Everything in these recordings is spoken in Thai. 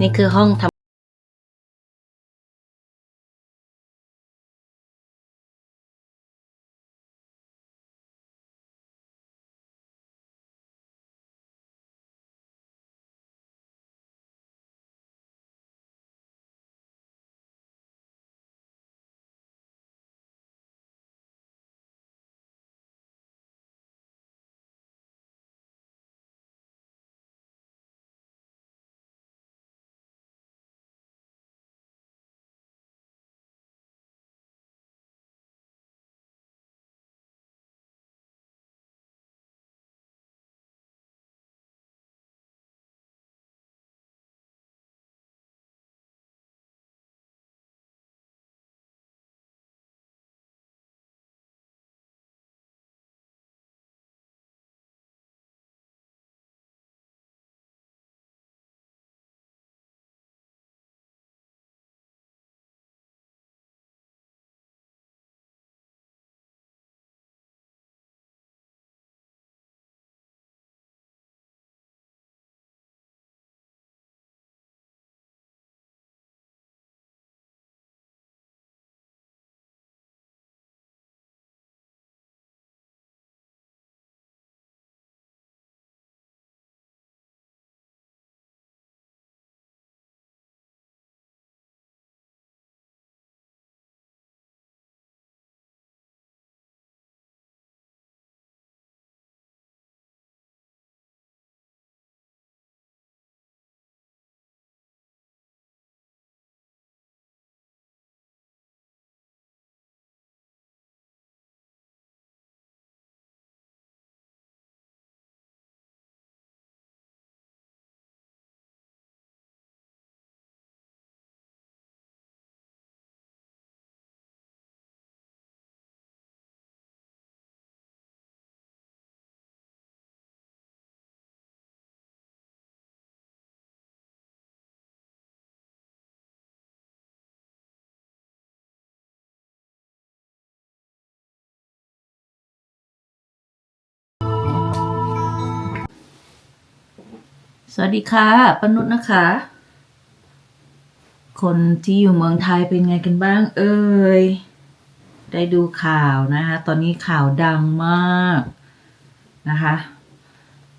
นี่คือห้องทำ สวัสดีค่ะปนุษนะคะ คนที่อยู่เมืองไทยเป็นไงกันบ้างเอ่ย ได้ดูข่าวนะคะ ตอนนี้ข่าวดังมากนะคะ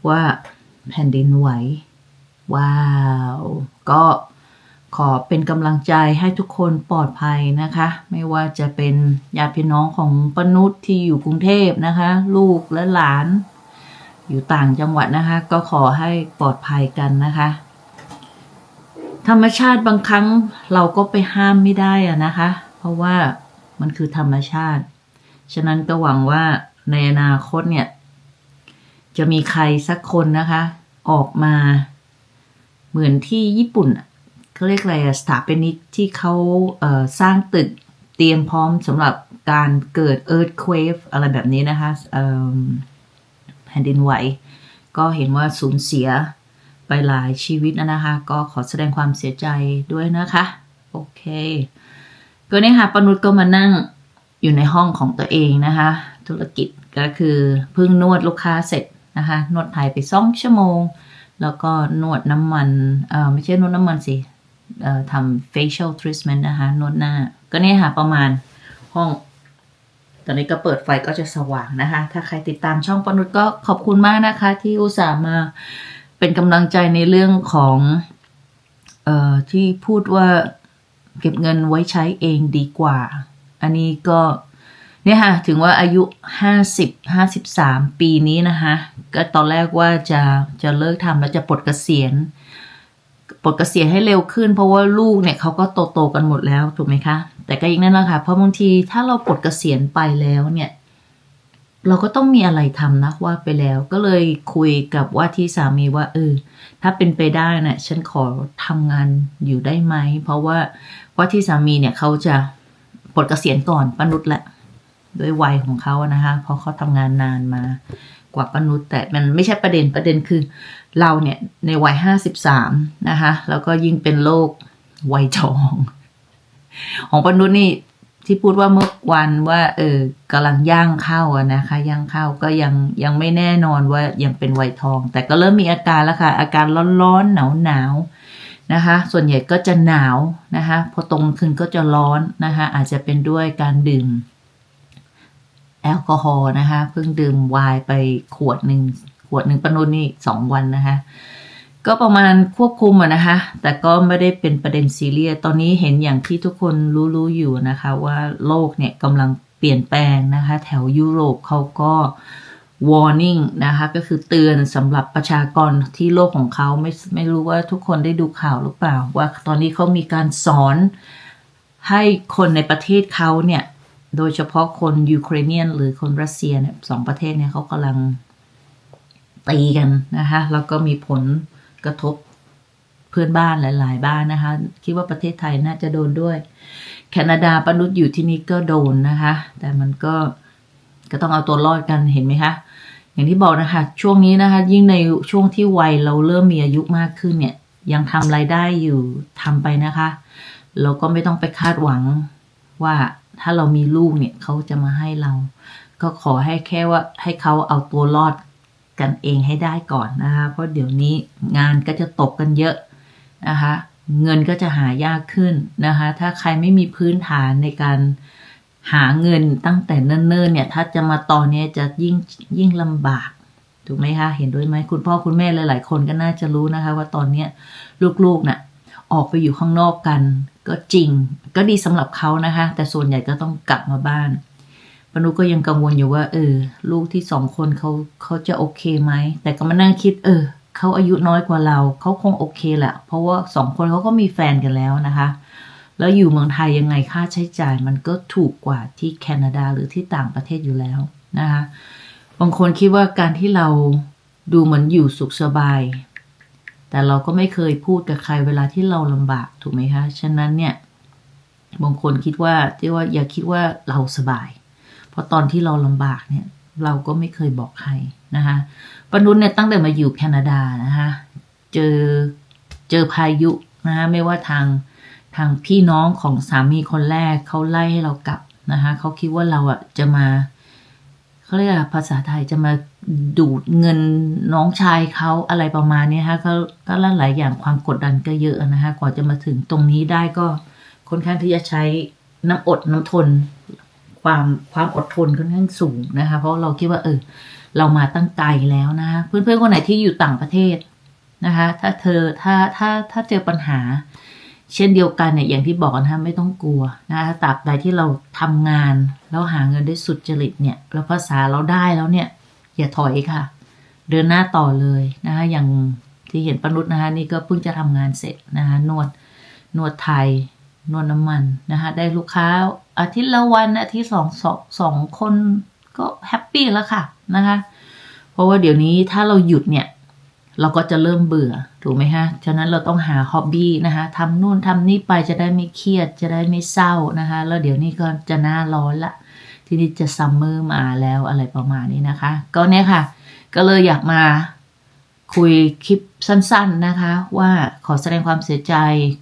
ว่าแผ่นดินไหว ว้าว ก็ขอเป็นกำลังใจให้ทุกคนปลอดภัยนะคะ ไม่ว่าจะเป็นญาติพี่น้องของปนุษที่อยู่กรุงเทพนะคะ ลูกและหลาน อยู่ต่างจังหวัดนะคะ ก็ขอให้ปลอดภัยกันนะคะ ธรรมชาติบางครั้งเราก็ไปห้ามไม่ได้อะนะคะ เพราะว่ามันคือธรรมชาติ ฉะนั้นก็หวังว่าในอนาคตเนี่ย จะมีใครสักคนนะคะ ออกมา เหมือนที่ญี่ปุ่นเขาเรียกอะไรอะสถาปนิกที่เขาเสร้างตึกเตรียมพร้อมสำหรับการเกิด earthquake อะไรแบบนี้นะคะ แผ่นดินไหว ก็เห็นว่าสูญเสียไปหลายชีวิตนะคะ ก็ขอแสดงความเสียใจด้วยนะคะ โอเคก็เนี่ยค่ะปนุษก็มานั่งอยู่ในห้องของตัวเองนะคะ ธุรกิจก็คือเพิ่งนวดลูกค้าเสร็จนะคะ นวดไทยไปสองชั่วโมง แล้วก็นวดน้ำมันเออไม่ใช่นวดน้ำมันสิเออทำ facial treatment นะคะ นวดหน้า ก็เนี่ยค่ะประมาณห้อง ตอนนี้ก็เปิดไฟก็จะสว่างนะคะ ถ้าใครติดตามช่องปนุษก็ขอบคุณมากนะคะ ที่อุตส่าห์มาเป็นกำลังใจในเรื่องของเอ่อที่พูดว่าเก็บเงินไว้ใช้เองดีกว่า อันนี้ก็เนี่ยค่ะ ถึงว่าอายุ50 53ปีนี้นะคะก็ตอนแรกว่าจะจะเลิกทำแล้วจะปลดเกษียณปลดเกษียณให้เร็วขึ้น เพราะว่าลูกเนี่ยเขาก็โตโตกันหมดแล้วถูกไหมคะ แต่ก็ยังนั่นแหละค่ะ เพราะบางทีถ้าเราปลดเกษียณไปแล้วเนี่ย เราก็ต้องมีอะไรทำนะว่าไปแล้ว ก็เลยคุยกับว่าที่สามีว่าเออถ้าเป็นไปได้เนี่ยฉันขอทำงานอยู่ได้ไหม เพราะว่าว่าที่สามีเนี่ยเขาจะปลดเกษียณก่อนป้านุชแหละด้วยวัยของเขาอะนะคะเพราะเขาทำงานนานมากว่าป้านุชแต่มันไม่ใช่ประเด็นประเด็นคือ เราเนี่ยในวัยห้าสิบสามนะคะแล้วก็ยิ่งเป็นโรควัยทอง ของปนุษนี่ที่พูดว่าเมื่อวันว่า เออกำลังย่างเข้าอะนะคะ ย่างเข้าก็ยังยังไม่แน่นอนว่ายังเป็นไวทอง แต่ก็เริ่มมีอาการแล้วค่ะ อาการร้อนๆหนาวหนาวนะคะ ส่วนใหญ่ก็จะหนาวนะคะ พอตรงคืนก็จะร้อนนะคะ อาจจะเป็นด้วยการดื่มแอลกอฮอล์นะคะ เพิ่งดื่มไวน์ไปขวดหนึ่งขวดหนึ่งปนุนนี่สองวันนะคะ ก็ประมาณควบคุมอะนะคะ แต่ก็ไม่ได้เป็นประเด็นซีเรียสตอนนี้เห็นอย่างที่ทุกคนรู้ๆอยู่นะคะ ว่าโลกเนี่ยกำลังเปลี่ยนแปลงนะคะ แถวยุโรปเขาก็ warning นะคะก็คือเตือนสำหรับประชากรที่โลกของเขาไม่ไม่รู้ว่าทุกคนได้ดูข่าวหรือเปล่า ว่าตอนนี้เขามีการสอนให้คนในประเทศเขาเนี่ย โดยเฉพาะคนยูเครเนียนหรือคนรัสเซียเนี่ยสองประเทศเนี่ยเขากำลังตีกันนะคะแล้วก็มีผล กระทบเพื่อนบ้านหลาย ๆ บ้านนะคะ คิดว่าประเทศไทยน่าจะโดนด้วย แคนาดาปนุษย์อยู่ที่นี่ก็โดนนะคะ แต่มันก็ก็ต้องเอาตัวรอดกันเห็นไหมคะอย่างที่บอกนะคะ ช่วงนี้นะคะ ยิ่งในช่วงที่วัยเราเริ่มมีอายุมากขึ้นเนี่ย ยังทำรายได้อยู่ทำไปนะคะ เราก็ไม่ต้องไปคาดหวังว่าถ้าเรามีลูกเนี่ยเขาจะมาให้เรา ก็ขอให้แค่ว่าให้เขาเอาตัวรอด กันเองให้ได้ก่อนนะคะเพราะเดี๋ยวนี้งานก็จะตกกันเยอะนะคะเงินก็จะหายากขึ้นนะคะถ้าใครไม่มีพื้นฐานในการหาเงินตั้งแต่เนิ่นๆเนี่ยถ้าจะมาตอนนี้จะยิ่งยิ่งลำบากถูกไหมคะ เห็นด้วยไหมคุณพ่อคุณแม่หลายๆคนก็น่าจะรู้นะคะ ว่าตอนเนี้ยลูกๆน่ะออกไปอยู่ข้างนอกกัน ก็จริงก็ดีสำหรับเขานะคะ แต่ส่วนใหญ่ก็ต้องกลับมาบ้าน ปนุก็ยังกังวลอยู่ว่า เออ ลูกที่สองคนเขาเขาจะโอเคไหม แต่ก็มานั่งคิด เออเขาอายุน้อยกว่าเรา เขาคงโอเคแหละ เพราะว่าสองคนเขาก็มีแฟนกันแล้วนะคะ แล้วอยู่เมืองไทยยังไงค่าใช้จ่ายมันก็ถูกกว่าที่แคนาดาหรือที่ต่างประเทศอยู่แล้วนะคะ บางคนคิดว่าการที่เราดูเหมือนอยู่สุขสบาย แต่เราก็ไม่เคยพูดกับใครเวลาที่เราลำบากถูกไหมคะ ฉะนั้นเนี่ย บางคนคิดว่าที่ว่าอย่าคิดว่าเราสบาย เพราะตอนที่เราลำบากเนี่ย เราก็ไม่เคยบอกใครนะคะปนุษเนี่ยตั้งแต่มาอยู่แคนาดานะคะเจอเจอพายุนะคะไม่ว่าทางทางพี่น้องของสามีคนแรกเขาไล่ให้เรากลับนะคะเขาคิดว่าเราอะจะมาเขาเรียกภาษาไทยจะมาดูดเงินน้องชายเขาอะไรประมาณนี้ยคะก็ก็หลายอย่างความกดดันก็เยอะนะคะกว่าจะมาถึงตรงนี้ได้ก็ค่อนข้างที่จะใช้น้ำอดน้ำทน ความความอดทนค่อนข้างสูงนะคะ เพราะเราคิดว่าเออ เรามาตั้งไกลแล้วนะ เพื่อนๆคนไหนที่อยู่ต่างประเทศนะคะ ถ้าเธอถ้าถ้าถ้าเจอปัญหา เช่นเดียวกันเนี่ยอย่างที่บอกนะคะไม่ต้องกลัวนะคะตราบใดที่เราทำงานแล้วหาเงินได้สุดจริตเนี่ยแล้วภาษาเราได้แล้วเนี่ย อย่าถอยค่ะ เดินหน้าต่อเลยนะคะอย่างที่เห็นปนุษนะคะนี่ก็เพิ่งจะทำงานเสร็จนะคะนวดนวดไทย นวดน้ำมันนะคะ ได้ลูกค้าอาทิตย์ละวันอาทิตย์สองสองสองคนก็แฮปปี้แล้วค่ะนะคะ เพราะว่าเดี๋ยวนี้ถ้าเราหยุดเนี่ย เราก็จะเริ่มเบื่อถูกไหมฮะ ฉะนั้นเราต้องหาฮ็อบบี้นะคะทำนู่นทำนี่ไปจะได้ไม่เครียดจะได้ไม่เศร้านะคะ แล้วเดี๋ยวนี้ก็จะหน้าร้อนละทีนี้จะซัมเมอร์มาแล้วอะไรประมาณนี้นะคะ ก็เนี่ยค่ะ ก็เลยอยากมา คุยคลิปสั้นๆนะคะ ว่าขอแสดงความเสียใจ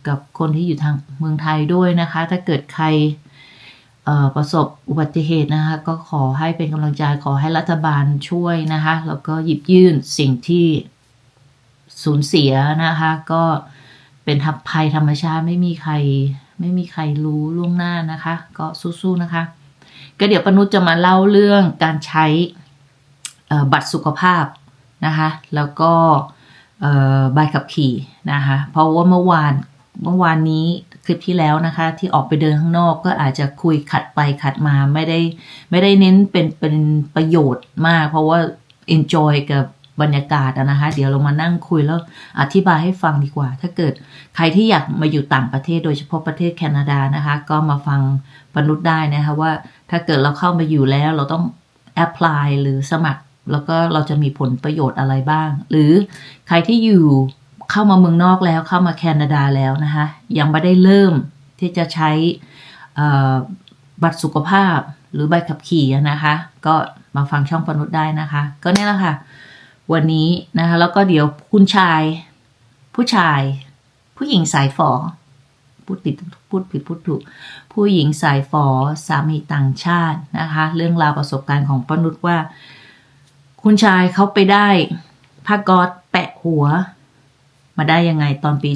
กับคนที่อยู่ทางเมืองไทยด้วยนะคะ ถ้าเกิดใครประสบอุบัติเหตุนะคะ ก็ขอให้เป็นกำลังใจขอให้รัฐบาลช่วยนะคะ แล้วก็หยิบยื่นสิ่งที่สูญเสียนะคะ ก็เป็นทับภัยธรรมชาติไม่มีใคร ไม่มีใครรู้ล่วงหน้านะคะ ก็สู้ๆนะคะ ก็เดี๋ยวปนุชจะมาเล่าเรื่องการใช้บัตรสุขภาพ นะคะ แล้วก็ใบขับขี่นะคะ เพราะว่าเมื่อวานเมื่อวานนี้คลิปที่แล้วนะคะ ที่ออกไปเดินข้างนอกก็อาจจะคุยขัดไปขัดมาไม่ได้ไม่ได้เน้นเป็นเป็นประโยชน์มาก เพราะว่า enjoy กับบรรยากาศนะคะ เดี๋ยวเรามานั่งคุยแล้วอธิบายให้ฟังดีกว่า ถ้าเกิดใครที่อยากมาอยู่ต่างประเทศโดยเฉพาะประเทศแคนาดานะคะ ก็มาฟังปนุษได้นะคะว่าถ้าเกิดเราเข้ามาอยู่แล้วเราต้อง apply หรือสมัคร แล้วก็เราจะมีผลประโยชน์อะไรบ้าง หรือใครที่อยู่เข้ามาเมืองนอกแล้วเข้ามาแคนาดาแล้วนะคะยังไม่ได้เริ่มที่จะใช้บัตรสุขภาพหรือใบขับขี่นะคะ ก็มาฟังช่องปนุษได้นะคะ ก็เนี่ยแหละค่ะ วันนี้นะคะ แล้วก็เดี๋ยวคุณชาย ผู้ชาย ผู้หญิงสายฝอพูดผิดพูดผิดพูดถูก ผู้หญิงสายฝอสามีต่างชาตินะคะ เรื่องราวประสบการณ์ของปนุษว่า คุณชายเขาไปได้ผ้าก๊อซแปะหัว มาได้ยังไงตอนปี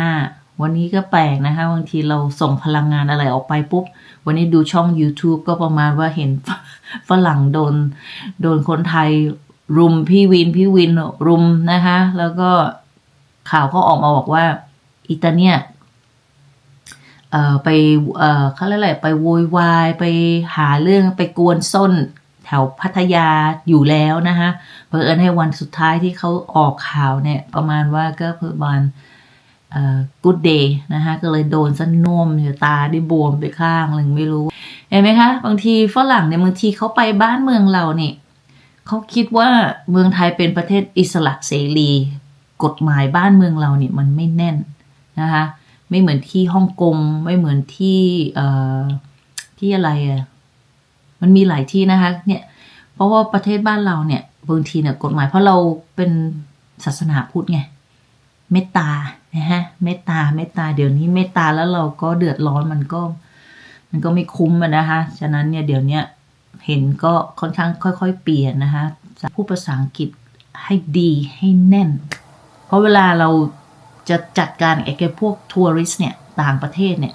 2005 วันนี้ก็แปลกนะคะ บางทีเราส่งพลังงานอะไรออกไปปุ๊บ วันนี้ดูช่อง YouTube ก็ประมาณว่าเห็นฝรั่งโดน โดนคนไทยรุมพี่วิน พี่วินรุมนะคะ แล้วก็ข่าวก็ออกมาบอกว่า อิตาเนียเอ่อไปเอ่อเขาเรียกอะไรไปโวยวายไปหาเรื่องไปกวนส้น แถวพัทยาอยู่แล้วนะคะเพิ่อนให้วันสุดท้ายที่เขาออกข่าวเนี่ย ประมาณว่าก็ประมาณเอ่อ good day นะคะก็เลยโดนซะน่มอยู่ตาได้บวมไปข้างหนึ่งไม่รู้ เห็นไหมคะ บางทีฝรั่งเนี่ยบางทีเขาไปบ้านเมืองเราเนี่ยเขาคิดว่าเมืองไทยเป็นประเทศอิสระเสรี กฎหมายบ้านเมืองเราเนี่ยมันไม่แน่นนะคะไม่เหมือนที่ฮ่องกงไม่เหมือนที่เอ่อที่อะไรอะ มันมีหลายที่นะคะ เนี่ย เพราะว่าประเทศบ้านเราเนี่ยบางทีเนี่ยกฎหมายเพราะเราเป็นศาสนาพุทธไงเมตตานะฮะเมตตาเมตตาเดี๋ยวนี้เมตตาแล้วเราก็เดือดร้อนมันก็ มันก็ไม่คุ้มนะคะฉะนั้นเนี่ยเดี๋ยวเนี้ยเห็นก็ค่อนข้างค่อย ๆ เปลี่ยนนะคะพูดภาษาอังกฤษให้ดีให้แน่น เพราะเวลาเราจะจัดการไอ้แกพวกทัวริสเนี่ยต่างประเทศเนี่ย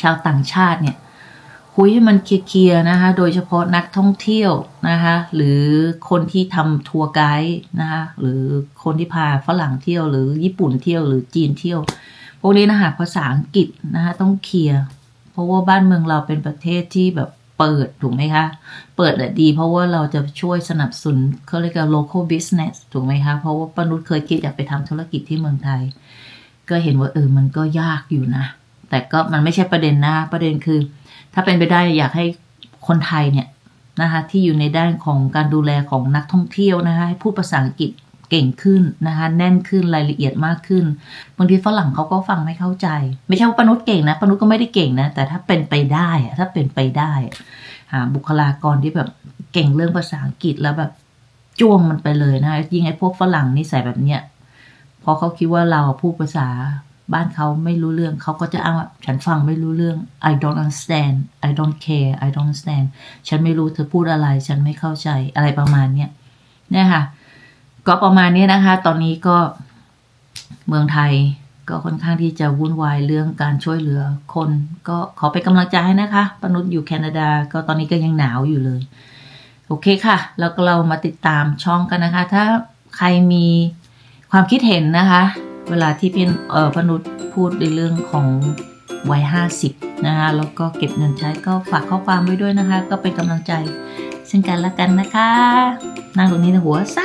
ชาวต่างชาติเนี่ย คุยให้มันเคลียร์นะคะ โดยเฉพาะนักท่องเที่ยวนะคะ หรือคนที่ทำทัวร์ไกด์นะคะ หรือคนที่พาฝรั่งเที่ยว หรือญี่ปุ่นเที่ยวหรือจีนเที่ยว พวกนี้นะคะภาษาอังกฤษนะคะต้องเคลียร์เพราะว่าบ้านเมืองเราเป็นประเทศที่แบบเปิดถูกไหมคะ เปิดแหละดี เพราะว่าเราจะช่วยสนับสนุนเขาเรียกว่า local business ถูกไหมคะ เพราะว่าปนุชเคยคิดอยากไปทำธุรกิจที่เมืองไทย ก็เห็นว่าเออมันก็ยากอยู่นะ แต่ก็มันไม่ใช่ประเด็นนะ ประเด็นคือ ถ้าเป็นไปได้อยากให้คนไทยเนี่ยนะคะที่อยู่ในด้านของการดูแลของนักท่องเที่ยวนะคะให้พูดภาษาอังกฤษเก่งขึ้นนะคะแน่นขึ้นรายละเอียดมากขึ้นบางทีฝรั่งเขาก็ฟังไม่เข้าใจ ไม่ใช่ว่าปนุษเก่งนะปนุษก็ไม่ได้เก่งนะ แต่ถ้าเป็นไปได้อะถ้าเป็นไปได้หาบุคลากรที่แบบเก่งเรื่องภาษาอังกฤษแล้วแบบจ้วงมันไปเลยนะยิ่งไอ้พวกฝรั่งนิสัยแบบเนี้ยพอเขาคิดว่าเราพูดภาษา บ้านเขาไม่รู้เรื่อง เขาก็จะอ้างว่าฉันฟังไม่รู้เรื่อง I don't understand I don't care I don't understand ฉันไม่รู้เธอพูดอะไร ฉันไม่เข้าใจอะไรประมาณเนี้ยเนี่ยค่ะ ก็ประมาณนี้นะคะ ตอนนี้ก็เมืองไทยก็ค่อนข้างที่จะวุ่นวายเรื่องการช่วยเหลือคน ก็ขอเป็นกำลังใจให้นะคะปนุษย์อยู่แคนาดา ก็ตอนนี้ก็ยังหนาวอยู่เลย โอเคค่ะ แล้วก็เรามาติดตามช่องกันนะคะ ถ้าใครมีความคิดเห็นนะคะ เวลาที่พี่เออปนุษย์พูดในเรื่องของวัยห้าสิบนะคะแล้วก็เก็บเงินใช้ก็ฝากข้อความไว้ด้วยนะคะ ก็เป็นกำลังใจซึ่งกันและกันนะคะนั่งตรงนี้นะหัวใส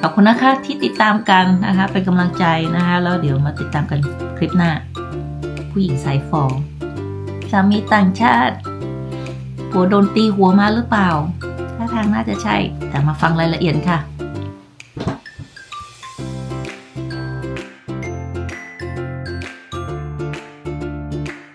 ขอบคุณนะคะที่ติดตามกันนะคะ เป็นกำลังใจนะคะแล้วเดี๋ยวมาติดตามกันคลิปหน้า ผู้หญิงสายฟองสามีต่างชาติ หัวโดนตีหัวมาหรือเปล่า ถ้าทางน่าจะใช่ แต่มาฟังรายละเอียดค่ะ